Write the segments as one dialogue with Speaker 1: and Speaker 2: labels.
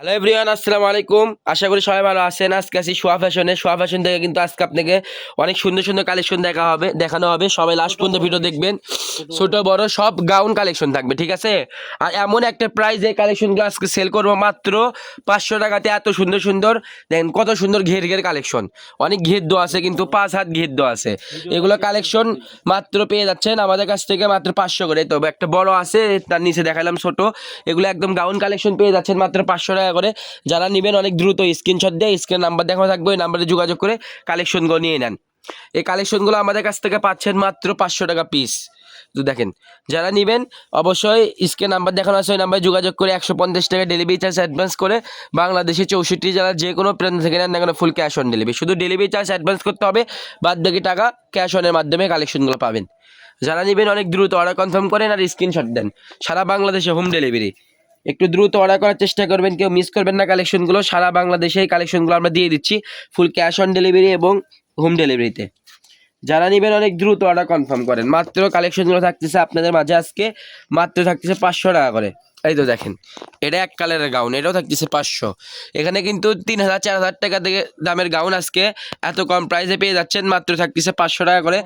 Speaker 1: Hello everyone আসসালামু আলাইকুম। আশা করি সবাই ভালো আছেন। আজকে আছি সোয়া ফ্যাশনে সোয়া ফ্যাশন থেকে কিন্তু আজকে আপনাকে অনেক সুন্দর সুন্দর কালেকশন দেখা হবে, দেখানো হবে। সবাই লাস্ট পর্যন্ত ভিডিও দেখবেন। ছোট, বড় সব গাউন কালেকশন থাকবে, ঠিক আছে? আর এমন একটা প্রাইস এই কালেকশনগুলো আজকে সেল করব মাত্র পাঁচশো টাকাতে। এত সুন্দর সুন্দর। দেখেন কত সুন্দর ঘের ঘের কালেকশন অনেক ঘের দেওয়া আছে, কিন্তু পাঁচ হাত ঘের দেওয়া আছে। এগুলো কালেকশন মাত্র পেয়ে যাচ্ছেন আমাদের কাছ থেকে মাত্র পাঁচশো করে। তবে একটা বড় আছে, তার নিচে দেখালাম ছোট। এগুলো একদম গাউন কালেকশন পেয়ে যাচ্ছেন মাত্র পাঁচশো টাকা করে যারা নেবেন অনেক দ্রুত স্ক্রিনশট দিয়ে স্ক্রিন নাম্বার দেখানো থাকবে, ওই নাম্বারে যোগাযোগ করে কালেকশনগুলো নিয়ে নেন। এই কালেকশনগুলো আমাদের কাছ থেকে পাচ্ছেন মাত্র পাঁচশো টাকা পিস তো দেখেন, যারা নেবেন অবশ্যই স্ক্রিন নাম্বার দেখানো আছে, ওই নাম্বারে যোগাযোগ করে একশো পঞ্চাশ টাকা ডেলিভারি চার্জ অ্যাডভান্স করে বাংলাদেশে চৌষট্টি জেলার যে কোনো প্রান্ত থেকে নেন না কেন ফুল ক্যাশ অন ডেলিভারি শুধু ডেলিভারি চার্জ অ্যাডভান্স করতে হবে, বাদ বাকি টাকা ক্যাশ অনের মাধ্যমে কালেকশনগুলো পাবেন। যারা নেবেন অনেক দ্রুত অর্ডার কনফার্ম করেন আর স্ক্রিনশট দেন। সারা বাংলাদেশে হোম ডেলিভারি একটু দ্রুত অর্ডার করার চেষ্টা করবেন, কেউ মিস করবেন না কালেকশনগুলো সারা বাংলাদেশে এই কালেকশনগুলো আমরা দিয়ে দিচ্ছি ফুল ক্যাশ অন ডেলিভারি এবং হোম ডেলিভারিতে যারা নেবেন অনেক দ্রুত অর্ডার কনফার্ম করেন। মাত্র কালেকশনগুলো থাকতেছে আপনাদের মাঝে আজকে, মাত্র থাকতেছে পাঁচশো টাকা করে। এই তো দেখেন এটা এক কালারের গাউন এটাও থাকতেছে পাঁচশো। এখানে কিন্তু তিন হাজার চার হাজার টাকা থেকে দামের গাউন আজকে। এত কম প্রাইসে পেয়ে যাচ্ছেন মাত্র থাকতেছে পাঁচশো টাকা করে।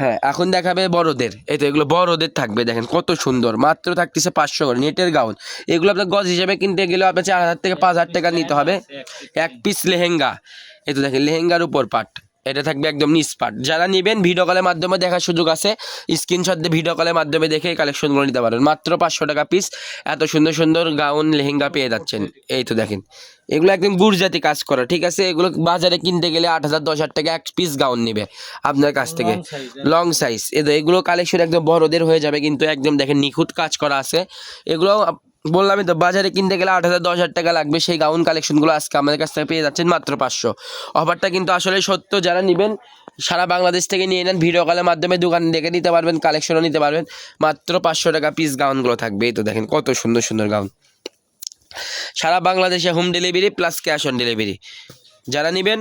Speaker 1: হ্যাঁ এখন দেখাবে বড়দের। এই তো এগুলো বড়দের থাকবে দেখেন কত সুন্দর। মাত্র থাকতেছে পাঁচশো করে নেটের গাউন এগুলো আপনার গজ হিসেবে কিনতে গেলে আপনার চার হাজার থেকে পাঁচ হাজার টাকা নিতে হবে। এক পিস লেহেঙ্গা। এই তো দেখেন লেহেঙ্গার উপর পাট এটা থাকবে একদম নিচ পাট যারা নেবেন ভিডিও কলের মাধ্যমে দেখার সুযোগ আছে স্ক্রিনশট দিয়ে ভিডিও কলের মাধ্যমে দেখে এই কালেকশনগুলো নিতে পারেন। মাত্র পাঁচশো টাকা পিস এত সুন্দর সুন্দর গাউন লেহেঙ্গা পেয়ে যাচ্ছেন। এই তো দেখেন। এগুলো একদম গুড়জাতি কাজ করা ঠিক আছে? এগুলো বাজারে কিনতে গেলে আট হাজার দশ হাজার টাকা এক পিস গাউন নেবে আপনার কাছ থেকে।
Speaker 2: হ্যাঁ।
Speaker 1: লং সাইজ এগুলো কালেকশন একদম বড়দের হয়ে যাবে কিন্তু একদম দেখেন নিখুঁত কাজ করা আছে। এগুলো বললামই তো, বাজারে কিনতে গেলে আট হাজার, দশ হাজার টাকা লাগবে। সেই গাউন কালেকশনগুলো আজকে আমাদের কাছ থেকে পেয়ে যাচ্ছেন মাত্র পাঁচশো। অফারটা কিন্তু আসলে সত্য। যারা নেবেন, সারা বাংলাদেশ থেকে নিয়ে নেন ভিডিও কলের মাধ্যমে দোকান দেখে নিতে পারবেন কালেকশনও নিতে পারবেন। মাত্র পাঁচশো টাকা পিস গাউনগুলো থাকবে। এই তো দেখেন, কত সুন্দর সুন্দর গাউন সারা বাংলাদেশে home delivery plus cash on delivery যারা নেবেন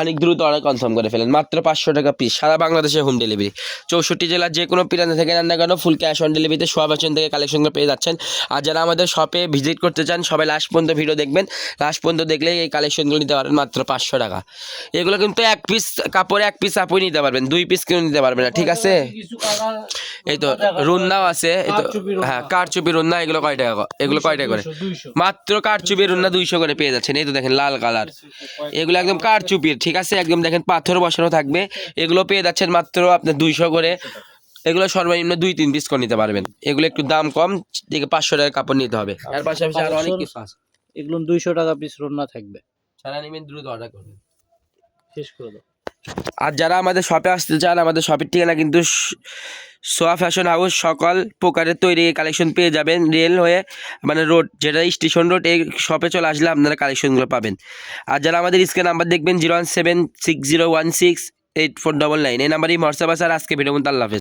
Speaker 1: অনেক দ্রুত অর্ডার কনফার্ম করে ফেলেন। মাত্র পাঁচশো টাকা পিস সারা বাংলাদেশে হোম ডেলিভারি চৌষট্টি জেলার যে কোনো প্রান্ত থেকে নেন না কেন ফুল ক্যাশ অন ডেলিভারিতে বাচন থেকে কালেকশনগুলো পেয়ে যাচ্ছেন। আর যারা আমাদের শপে ভিজিট করতে চান সবাই লাস্ট পর্যন্ত ভিডিও দেখবেন। লাস্ট পর্যন্ত দেখলে এই কালেকশনগুলো নিতে পারবেন মাত্র পাঁচশো টাকা। এগুলো কিন্তু এক পিস কাপড়ে এক পিস আপনি নিতে পারবেন দুই পিস কেউ নিতে পারবেন না ঠিক আছে? এই তো রুন্নাও আছে এই তো
Speaker 2: রুন্না।
Speaker 1: হ্যাঁ কারচুপি রুন্না এগুলো কয় টাকা এগুলো কয় টাকা করে?
Speaker 2: 200
Speaker 1: মাত্র কারচুপি রুন্না দুইশো করে পেয়ে যাচ্ছেন এই তো দেখেন লাল কালার এগুলো একদম কারচুপির ঠিক আছে একদম দেখেন পাথর বসানো থাকবে। এগুলো পেয়ে যাচ্ছেন মাত্র আপনার দুইশো করে। এগুলো সর্বনিম্ন দুই তিন পিস করে নিতে পারবেন। এগুলো একটু দাম কম দিকে পাঁচশো টাকা কাপড় নিতে হবে। তার পাশাপাশি আরও অনেক কিছু আছে।
Speaker 2: এগুলো দুইশো টাকা পিস রান্না থাকবে।
Speaker 1: সারা নেবেন দ্রুত অর্ডার করবেন।
Speaker 2: শেষ করে দাও।
Speaker 1: আর যারা আমাদের শপে আসতে চান, আমাদের শপের ঠিকানা কিন্তু সোয়া ফ্যাশন হাউস সকল প্রকারের তৈরি কালেকশন পেয়ে যাবেন। রেল হয়ে মানে রোড যেটা স্টেশন রোড এই শপে চলে আসলে আপনারা কালেকশনগুলো পাবেন। আর যারা আমাদের স্ক্রিন নাম্বার দেখবেন zero one seven six zero one six eight four double nine এই নাম্বারই হোয়াটসঅ্যাপ আছে, আর আজকে ভিডিও আল্লাহ হাফেজ।